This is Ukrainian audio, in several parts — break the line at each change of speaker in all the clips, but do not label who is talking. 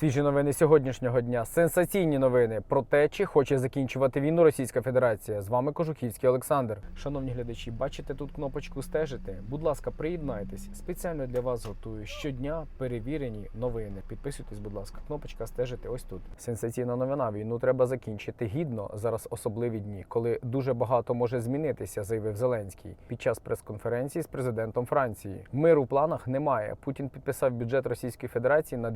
Свіжі новини сьогоднішнього дня. Сенсаційні новини про те, чи хоче закінчувати війну Російська Федерація. З вами Кожухівський Олександр. Шановні глядачі, бачите тут кнопочку стежити. Будь ласка, приєднайтесь. Спеціально для вас готую щодня перевірені новини. Підписуйтесь, будь ласка. Кнопочка стежити ось тут. Сенсаційна новина. Війну треба закінчити гідно. Зараз особливі дні, коли дуже багато може змінитися, заявив Зеленський під час прес-конференції з президентом Франції. Миру в планах немає. Путін підписав бюджет Російської Федерації на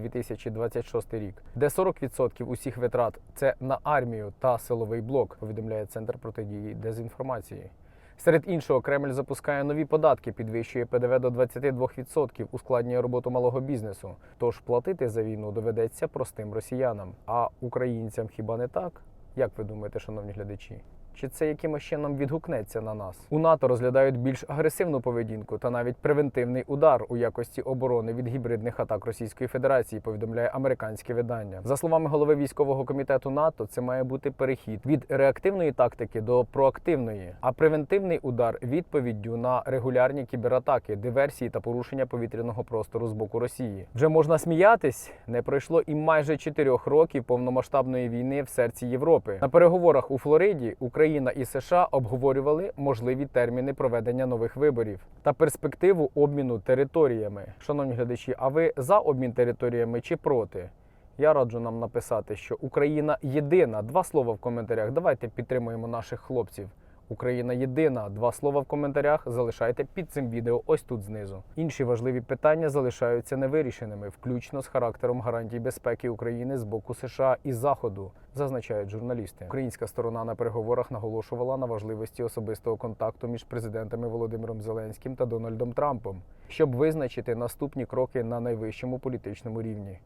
2026 рік, де 40% усіх витрат це на армію та силовий блок. Повідомляє центр протидії дезінформації. Серед іншого, Кремль запускає нові податки, підвищує ПДВ до 22%, ускладнює роботу малого бізнесу. Тож платити за війну доведеться простим росіянам. А українцям хіба не так? Як ви думаєте, шановні глядачі? Чи це якимось чином відгукнеться на нас? У НАТО розглядають більш агресивну поведінку та навіть превентивний удар у якості оборони від гібридних атак Російської Федерації, повідомляє американське видання. За словами голови військового комітету НАТО, це має бути перехід від реактивної тактики до проактивної, а превентивний удар відповіддю на регулярні кібератаки, диверсії та порушення повітряного простору з боку Росії. Вже можна сміятись, не пройшло і майже чотирьох років повномасштабної війни в серці Європи. На переговорах у Флориді Україна і США обговорювали можливі терміни проведення нових виборів та перспективу обміну територіями. Шановні глядачі, а ви за обмін територіями чи проти? Я раджу нам написати, що Україна єдина. Два слова в коментарях. Давайте підтримуємо наших хлопців. Україна єдина. Два слова в коментарях залишайте під цим відео ось тут знизу. Інші важливі питання залишаються невирішеними, включно з характером гарантій безпеки України з боку США і Заходу, зазначають журналісти. Українська сторона на переговорах наголошувала на важливості особистого контакту між президентами Володимиром Зеленським та Дональдом Трампом, щоб визначити наступні кроки на найвищому політичному рівні.